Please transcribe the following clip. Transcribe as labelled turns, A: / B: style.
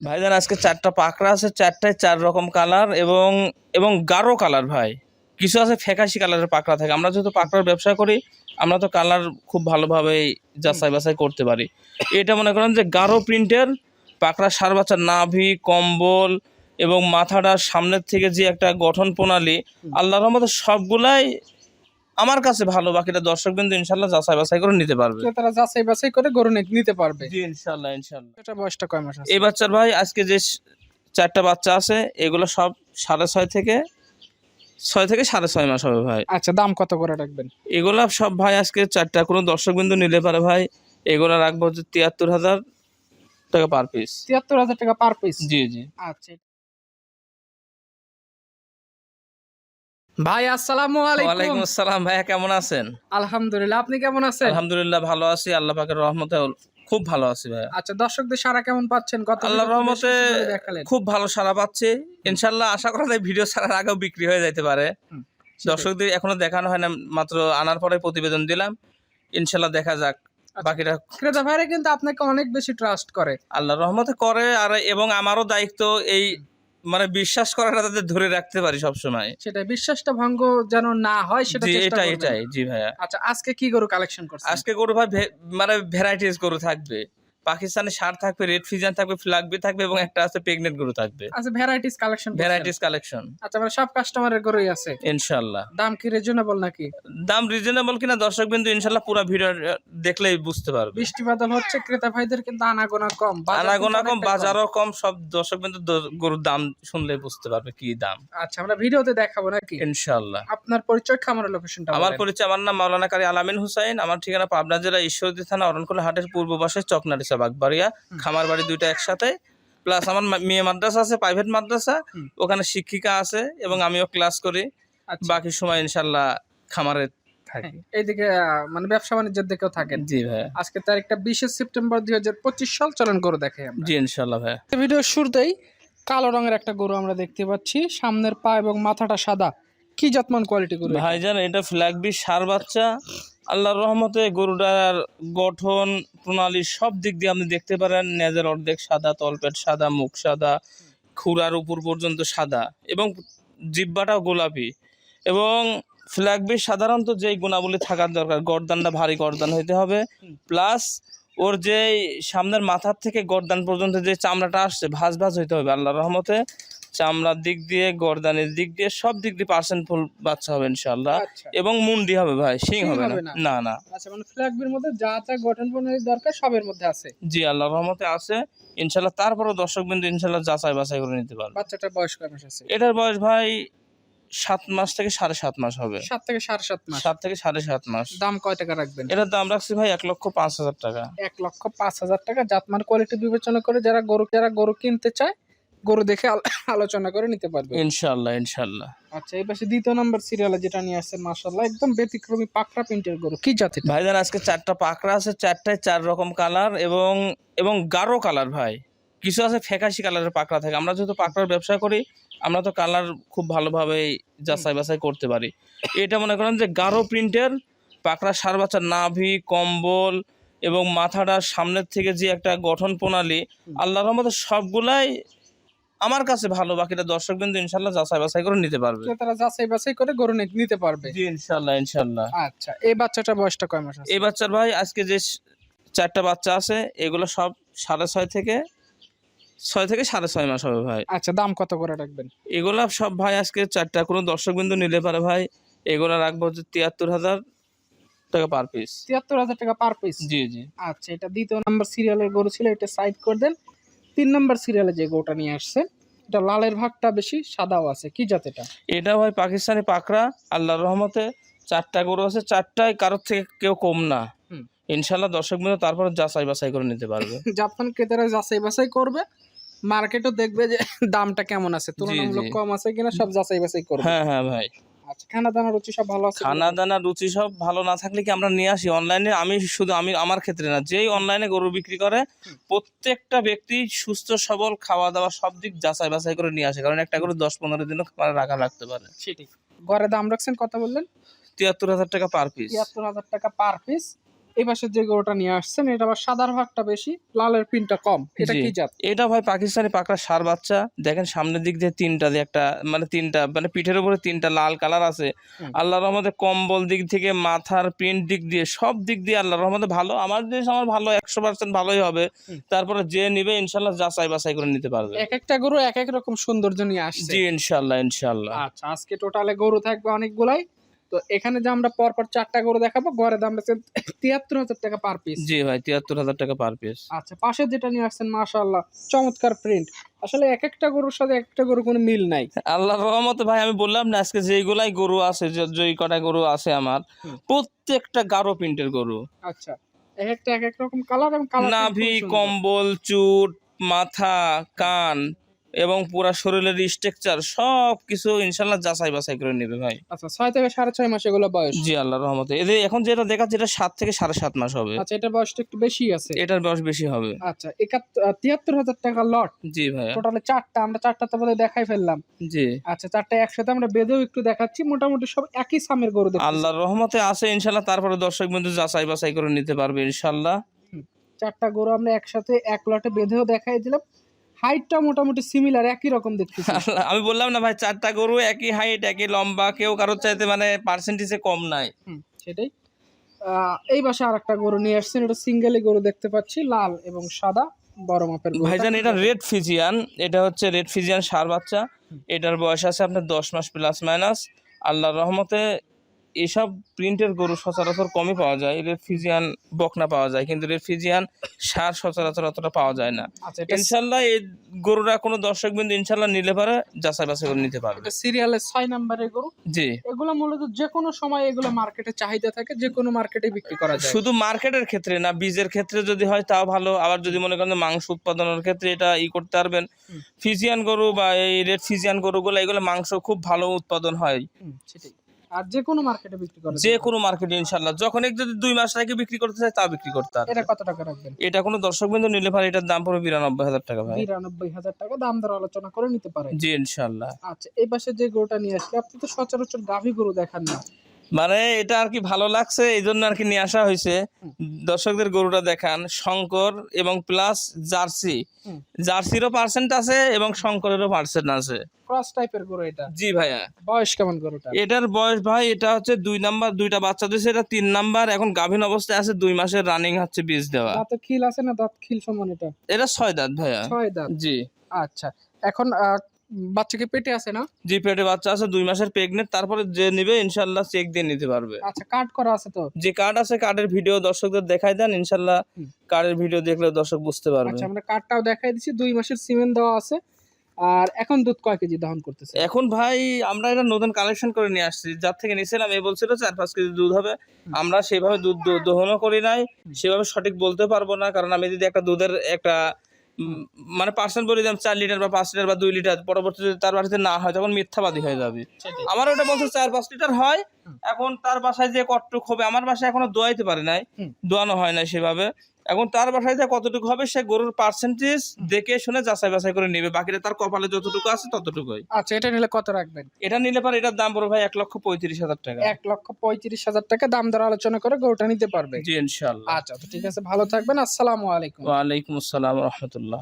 A: ভাইজান আজকে চারটা পাকড়া আছে চারটায় চার রকম কালার এবং এবং গাঢ় কালার ভাই। কিছু আছে ফ্যাকাশি কালারের পাকড়া থাকে। আমরা যেহেতু পাকড়ার ব্যবসা করি আমরা তো কালার খুব ভালোভাবে যাচাই বাছাই করতে পারি। এটা মনে করেন যে গাঢ় প্রিন্টের পাকড়া সার বাচ্চার নাভি কম্বল এবং মাথাটার সামনের থেকে যে একটা গঠন প্রণালী আল্লাহর রহমতে সবগুলাই আমার কাছে ভালো বাকিটা দর্শক বিন্দু ইনশাল্লাহ যাচাই বাছাই করে নিতে পারবে।
B: তারা যাচাই বাছাই করে গরু নিতে পারবে।
A: জি ইনশাল্লাহ ইনশাল্লাহ।
B: এটা বয়সটা কয় মাস আছে?
A: এই বাচ্চার ভাই আজকে যে চারটা বাচ্চা আছে এগুলো সব সাড়ে ছয় থেকে ছয় থেকে সাড়ে ছয় মাস হবে ভাই।
B: আচ্ছা দাম কত করে রাখবেন?
A: এগুলা সব ভাই আজকে চারটা কোনো দর্শক বিন্দু নিলে পারে ভাই এগুলা রাখব হচ্ছে তিয়াত্তর হাজার টাকা পার পিস
B: তিয়াত্তর হাজার টাকা পার পিস
A: জি জি।
B: আচ্ছা ভাই আসসালামু
A: ওয়ালাইকুম
B: আলাইকুম
A: আসসালাম ভাইয়া কেমন আছেন?
B: আলহামদুলিল্লাহ আপনি কেমন আছেন?
A: আলহামদুলিল্লাহ ভালো আছি আল্লাহ পাকের রহমতে খুব ভালো আছি ভাইয়া।
B: আচ্ছা দর্শকদের সারা কেমন পাচ্ছেন? গত
A: আল্লাহর রহমতে খুব ভালো সারা পাচ্ছে। ইনশাল্লাহ আশা করা যায় ভিডিও ছাড়ার আগেও বিক্রি হয়ে যাইতে পারে। দর্শকদের এখনও দেখানো হয় না মাত্র আনার পরে প্রতিবেদন দিলাম। ইনশাআল্লাহ দেখা যাক
B: আচ্ছা।
A: বাকিটা
B: ক্রেতা ভাইরা কিন্তু আপনাকে অনেক বেশি ট্রাস্ট করে।
A: আল্লাহর রহমতে করে আর এবং আমারও দায়িত্ব এই মানে বিশ্বাস করাটা তাদের ধরে রাখতে পারি সব সময়
B: সেটা বিশ্বাসটা ভঙ্গ যেন না হয় সেটা চেষ্টা
A: এটাই এটাই জি ভাইয়া।
B: আচ্ছা আজকে কি গরু কালেকশন করছেন?
A: আজকে গরু ভাই মানে ভ্যারাইটিস গরু থাকবে। পাকিস্তানি সার থাকবে রেড ফিজান থাকবে ফ্লাগবি থাকবে এবং একটা আছে প্রেগনেন্ট গরু থাকবে।
B: আচ্ছা ভ্যারাইটিস কালেকশন
A: ভ্যারাইটিস কালেকশন
B: আচ্ছা মানে সব কাস্টমারের গরুই আছে?
A: ইনশাল্লাহ
B: দাম কি রিজনেবল নাকি?
A: দাম রিজনেবল কিনা দর্শক বিন্দু ইনশাল্লাহ পুরো ভিডিও দেখলেই বুঝতে পারবে।
B: বৃষ্টি বাদল হচ্ছে ক্রেতা ভাইদের কিন্তু আনাগোনা কম
A: আনাগোনা কম বাজারও কম। সব দর্শক বিন্দু গরুর দাম শুনলে বুঝতে পারবে কি দাম।
B: আচ্ছা আমরা ভিডিওতে দেখাবো নাকি?
A: ইনশাল্লাহ
B: আপনার পরিচয় খামারের লোকেশনটা
A: আমার পরিচয় আমার নাম মাওলানা কারি আলামিন হুসাইন আমার ঠিকানা পাবনা জেলা ঈশ্বরদী থানা অরণকুলা হাটের পূর্ব পাশে চকনারিসা বাগবাড়িয়া খামার বাড়ি দুইটা একসাথে। প্লাস আমার মেয়ে মাদ্রাসা আছে প্রাইভেট মাদ্রাসা। ওখানে শিক্ষিকা আছে এবং আমিও ক্লাস করি।
B: আচ্ছা।
A: বাকি সময় ইনশাল্লাহ খামারে থাকি।
B: এইদিকে মানে ব্যবসা বাণিজ্যের দিকেও থাকেন।
A: জি ভাই
B: আজকে তারিখটা বিশে সেপ্টেম্বর দুই হাজার পঁচিশ সাল চলন গরু দেখাই আমরা।
A: জি ইনশাল্লাহ ভাই
B: ভিডিওর শুরুতেই কালো রঙের একটা গরু আমরা দেখতে পাচ্ছি। সামনের পা এবং মাথাটা সাদা। কি যত্মান কোয়ালিটি গরু?
A: ভাইজান, এটা ফ্ল্যাগবি সার বাচ্চা। আল্লাহর রহমতে গরুটার গঠন, প্রণালী সব দিক দিয়ে আপনি দেখতে পারেন। নেজের অর্ধেক সাদা, তলপেট সাদা, মুখ সাদা, খুরার উপর পর্যন্ত সাদা এবং জিব্বাটাও গোলাপি। এবং ফ্ল্যাগবি সাধারণত যেই গুণাবলী থাকার দরকার, গরদানটা ভারী গরদান হইতে হবে। প্লাস ওর যে সামনের মাথার থেকে গরদান পর্যন্ত যে চামড়াটা আসছে, ভাজ ভাজ হইতে হবে আল্লাহর রহমতে। চামড়ার দিক দিয়ে গরদানের দিক দিয়ে সব দিক দিয়ে পার্সেন্ট ফুল বাচ্চা হবে ইনশাল্লাহ
B: আচ্ছা।
A: এবং মুন্ডি হবে ভাই শিং হবে না।
B: না। আচ্ছা মানে ফ্ল্যাগবির মধ্যে যা যা গঠন প্রণালী দরকার সবের মধ্যে আছে?
A: জি আল্লাহর রহমতে আছে। ইনশাল্লাহ তারপরও দর্শক বিন্দু ইনশাল্লাহ যাচাই বাছাই করে নিতে পারবে।
B: বাচ্চাটার বয়স কয় মাস আছে?
A: এটার বয়স ভাই সাত মাস থেকে সাড়ে সাত মাস হবে।
B: সাত থেকে সাড়ে সাত মাস।
A: সাত থেকে সাড়ে সাত মাস।
B: দাম কয় টাকা রাখবেন?
A: এটার দাম রাখছি ভাই এক লক্ষ পাঁচ হাজার টাকা।
B: এক লক্ষ পাঁচ হাজার টাকা। জাতমান কোয়ালিটি বিবেচনা করে যারা গরু যারা গরু কিনতে চায় গরু দেখে আলোচনা করে নিতে পারবে।
A: ইনশাল্লাহ ইনশাল্লাহ
B: আচ্ছা এই পাশে দ্বিতীয় নাম্বার সিরিয়ালে যেটা নিয়ে আসছেন মাশাল্লাহ একদম ব্যতিক্রমী পাকড়া প্রিন্টের গরু। কি জাতির?
A: ভাইজান আজকে চারটা পাকড়া আছে চারটায় চার রকম কালার এবং এবং গাঢ় কালার ভাই। কিছু আছে ফ্যাকাশি কালারের পাকড়া থাকে। আমরা যেহেতু পাকড়ার ব্যবসা করি আমরা তো কালার খুব ভালোভাবে যাচাই বাছাই করতে পারি। এটা মনে করেন যে গাঢ় প্রিন্টের পাকড়া সার বাচ্চার নাভি কম্বল এবং মাথাটার সামনের থেকে যে একটা গঠন প্রণালী আল্লাহর মতো সবগুলাই আমার কাছে ভালো বাকিটা দর্শক বিন্দু ইনশাল্লাহ যাচাই বাছাই করে নিতে পারবে।
B: তারা যাচাই বাছাই করে গরু নিতে পারবে।
A: জি ইনশাল্লাহ ইনশাল্লাহ।
B: আচ্ছা এই বাচ্চাটার বয়সটা কয় মাস আছে?
A: এই বাচ্চার ভাই আজকে যে চারটা বাচ্চা আছে এগুলো সব সাড়ে ছয় থেকে ছয় থেকে সাড়ে ছয় মাস হবে ভাই।
B: আচ্ছা দাম কত করে রাখবেন?
A: এগুলা সব ভাই আজকে চারটা কোনো দর্শক বিন্দু নিলে পারে ভাই এগুলা রাখব হচ্ছে তিয়াত্তর হাজার টাকা পার পিস
B: তিয়াত্তর হাজার টাকা পার পিস
A: জি জি।
B: আচ্ছা এটা দ্বিতীয় নাম্বার সিরিয়ালের গরু ছিল এটা সাইড করে দেন। তিন নাম্বার সিরিয়ালে যে গরুটা নিয়ে আসছেন এটা লালের ভাগটা বেশি সাদাও আছে। কি জাত এটা?
A: এটা ভাই পাকিস্তানি পাকড়া আল্লাহর রহমতে চারটা গরু আছে। চারটায় কারোর থেকে কেউ কম না। ইনশাল্লাহ দর্শক বিন্দু তারপর যাচাই বাছাই করে নিতে পারবে।
B: জাপান ক্রেতারা যাচাই বাছাই করবে মার্কেটও দেখবে যে দামটা কেমন আছে তুলনামূলক। কম আছে কিনা সব যাচাই বাছাই করবে।
A: হ্যাঁ হ্যাঁ ভাই।
B: আচ্ছা খানা দানা রুচি সব ভালো আছে
A: খানা দানা রুচি সব ভালো না থাকলে কি আমরা নিয়ে আসি? অনলাইনে আমি শুধু আমি আমার ক্ষেত্রে না যেই অনলাইনে গরু বিক্রি করে প্রত্যেকটা ব্যক্তি সুস্থ সবল খাওয়া দাওয়া সব দিক যাচাই বাছাই করে নিয়ে আসে। কারণ একটা গরু দশ পনেরো দিনও খাবার রাখা লাগতে পারে।
B: সেটাই। ঘরে দাম রাখছেন কত বললেন?
A: তিয়াত্তর হাজার টাকা পার পিস
B: তিয়াত্তর হাজার টাকা পার পিস এই পাশে যে গরুটা নিয়ে আসছেন এটা আবার সাদার ভাগটা বেশি লালের পিনটা কম। এটা কি জাত?
A: এটা ভাই পাকিস্তানি পাকড়া সার বাচ্চা। দেখেন সামনের দিক দিয়ে তিনটা দিয়ে একটা মানে তিনটা মানে পিঠের উপরে তিনটা লাল কালার আছে। আল্লাহর রহমতে কম্বল দিক থেকে মাথার প্রিন্ট দিক দিয়ে সব দিক দিয়ে আল্লাহর রহমতে ভালো। আমার জিনিস আমার ভালো একশো পার্সেন্ট ভালোই হবে। তারপরে যে নিবে ইনশাল্লাহ যাচাই বাছাই করে নিতে পারবে।
B: এক একটা গরু এক এক রকম সৌন্দর্য নিয়ে আসছে।
A: জি ইনশাল্লাহ ইনশাল্লাহ।
B: আচ্ছা আজকে টোটালে গরু থাকবে অনেকগুলাই। তো এখানে যে আমরা পরপর চারটা গরু দেখাবো গড়ে দাম আছে তিয়াত্তর হাজার টাকা পার পিস
A: জি ভাই তিয়াত্তর হাজার টাকা পার পিস
B: আচ্ছা পাশে যেটা নিয়ে আসছেন মাশাআল্লাহ চমৎকার প্রিন্ট আসলে এক একটা গরুর সাথে একটা গরু কোনো মিল নাই।
A: আল্লাহর রহমতে ভাই আমি বললাম না আজকে যেগুলাই গরু আছে যেই কটা গরু আছে আমার প্রত্যেকটা গাঢ় প্রিন্টের গরু।
B: আচ্ছা এক একটা এক এক রকম কালার এবং কালার
A: নাভি কম্বল চুট মাথা কান এবং পুরা শরীরের স্ট্রাকচার সব কিছু ইনশাল্লাহ যাচাই বাছাই করে নেবে ভাই।
B: আচ্ছা ছয় থেকে সাড়ে ছয় মাস এগুলো বয়স?
A: জি আল্লাহর রহমতে। এদের এখন যেটা দেখাচ্ছে এটা সাত থেকে সাড়ে সাত মাস হবে।
B: আচ্ছা এটার বয়সটা একটু বেশি আছে?
A: এটার বয়স বেশি হবে।
B: আচ্ছা একাত্তর তিয়াত্তর হাজার টাকা লট।
A: জি ভাইয়া।
B: টোটালে চারটা আমরা চারটা তো বোধহয় দেখাই ফেললাম।
A: জি।
B: আচ্ছা চারটা একসাথে আমরা বেঁধেও একটু দেখাচ্ছি। মোটামুটি সব একই সামের গরু দেখছি
A: আল্লাহর রহমতে আছে ইনশাল্লাহ তারপরে দর্শক বিন্দু যাচাই বাছাই করে নিতে পারবে ইনশাল্লাহ
B: চারটা গরু আমরা একসাথে এক লটে বেঁধেও দেখাই দিলাম। হাইটটা মোটামুটি সিমিলার একই রকম
A: দেখতে আমি বললাম না ভাই চারটা গরু একই হাইট একই লম্বা কেউ কারোর চাইতে মানে পার্সেন্টেজে কম নাই।
B: সেটাই। এই পাশে আর একটা গরু নিয়ে আসছেন এটা সিঙ্গেলি গরু দেখতে পাচ্ছি লাল এবং সাদা বড় মাপের।
A: ভাইজান এটা রেড ফিজিয়ান এটা হচ্ছে রেড ফিজিয়ান সার বাচ্চা। এটার বয়স আছে আপনার দশ মাস প্লাস মাইনাস আল্লাহর রহমতে এসব প্রিন্টের গরু সচরাচর কমই পাওয়া যায় রেড ফিজিয়ান বকনা পাওয়া যায় কিন্তু রেড ফিজিয়ান সার সচরাচর অতটা পাওয়া যায় না।
B: আচ্ছা
A: ইনশাল্লাহ এই গরুরা কোনো দর্শক বিন্দু ইনশাল্লাহ নিলে পারে যাচাই বাছাই করে নিতে পারবে।
B: সিরিয়ালের ছয় নাম্বারের গরু।
A: জি।
B: এগুলো মূলত যে কোনো সময় এগুলো মার্কেটে চাহিদা থাকে যে কোনো মার্কেটে বিক্রি করা যায়।
A: শুধু মার্কেটের ক্ষেত্রে না বীজের ক্ষেত্রে যদি হয় তাও ভালো। আবার যদি মনে করেন মাংস উৎপাদনের ক্ষেত্রে এটা ই করতে পারবেন। ফিজিয়ান গরু বা এই রেড ফিজিয়ান গরুগুলো এগুলো মাংস খুব ভালো উৎপাদন হয়।
B: সেটাই। আর যে কোনো মার্কেটে বিক্রি করা
A: যে কোনো মার্কেটে যখন এক যদি দুই মাস আগে বিক্রি করতে চায় তা বিক্রি করতে পারবে।
B: এটা কত টাকা রাখবেন?
A: এটা কোনো দর্শক বিন্দু নিলে পারে এটার দাম পড়বে বিরানব্বই হাজার টাকা ভাই।
B: বিরানব্বই হাজার টাকা দাম দর আলোচনা করে নিতে পারে
A: জি ইনশাল্লাহ
B: আচ্ছা এই পাশে যে গরুটা নিয়ে আসলে আপনি তো সচরাচর গাভী গরু দেখান না।
A: মানে এটা আর কি ভালো লাগছে এই জন্য আর কি নিয়ে আসা হয়েছে। দর্শকদের গরুটা দেখান শঙ্কর এবং প্লাস জার্সি। জার্সিরও পার্সেন্ট আছে এবং শঙ্করেরও পার্সেন্ট আছে।
B: ক্রস টাইপের গরু এটা?
A: জি ভাইয়া।
B: বয়স কেমন গরুটা
A: এটার বয়স ভাই এটা হচ্ছে দুই নাম্বার দুইটা বাচ্চা দিয়েছে এটা তিন নাম্বার। এখন গাভীন অবস্থায় আছে দুই মাসের রানিং হচ্ছে বীজ দেওয়া।
B: দাঁতে খিল আছে না দাঁত খিল সমান এটা?
A: এটা ছয় দাঁত ভাইয়া।
B: ছয় দাঁত?
A: জি।
B: আচ্ছা। এখন বাচ্চাকে পেটে আছে না?
A: জি পেটে বাচ্চা আছে দুই মাসের প্রেগনেন্ট তারপরে যে নিবে ইনশাল্লাহ চেক দিয়ে নিতে পারবে।
B: আচ্ছা কার্ড করা আছে তো?
A: যে কার্ড আছে কার্ডের ভিডিও দর্শকদের দেখাই দেন ইনশাল্লাহ কার্ডের ভিডিও দেখলে দর্শক বুঝতে পারবে।
B: আচ্ছা আমরা কার্ডটাও দেখাই দিচ্ছি দুই মাসের সিমেন্ট দেওয়া আছে। আর এখন দুধ কয় কেজি দহন করতেছে?
A: এখন ভাই আমরা এটা নতুন কালেকশন করে নিয়ে আসছি। যার থেকে নিয়েছিলাম এ বলছিল চার পাঁচ কেজি দুধ হবে। আমরা সেভাবে দুধ দোহনও করি নাই সেভাবে সঠিক বলতে পারব না কারণ আমি যদি একটা দুধের একটা মানে পার্সেন্ট বলে দিলাম চার লিটার বা পাঁচ লিটার বা দুই লিটার পরবর্তীতে তার বাড়িতে না হয় তখন মিথ্যাবাদী হয়ে যাবে। আমার ওটা বলছে চার পাঁচ লিটার হয় এখন তার বাসায় যে কট্টুক হবে আমার বাসায় এখনও দোয়াইতে পারে নাই দোয়ানো হয় নাই সেভাবে। এখন তার বাসায় যা কতটুকু হবে সে গরুর পার্সেন্টেজ দেখে শুনে যাচাই বাছাই করে নেবে। বাকিটা তার কপালে যতটুকু আছে ততটুকুই।
B: আচ্ছা এটা নিলে কত রাখবেন?
A: এটা নিলে পরে এটার দাম পড়বে ভাই এক লক্ষ পঁয়ত্রিশ হাজার টাকা।
B: এক লক্ষ পঁয়ত্রিশ হাজার টাকা দাম দর আলোচনা করে গরুটা নিতে পারবে।
A: জি ইনশাল্লাহ
B: আচ্ছা তো ঠিক আছে ভালো থাকবেন। আসসালামু আলাইকুম।
A: ওয়ালাইকুম আসসালাম রহমতুল্লাহ।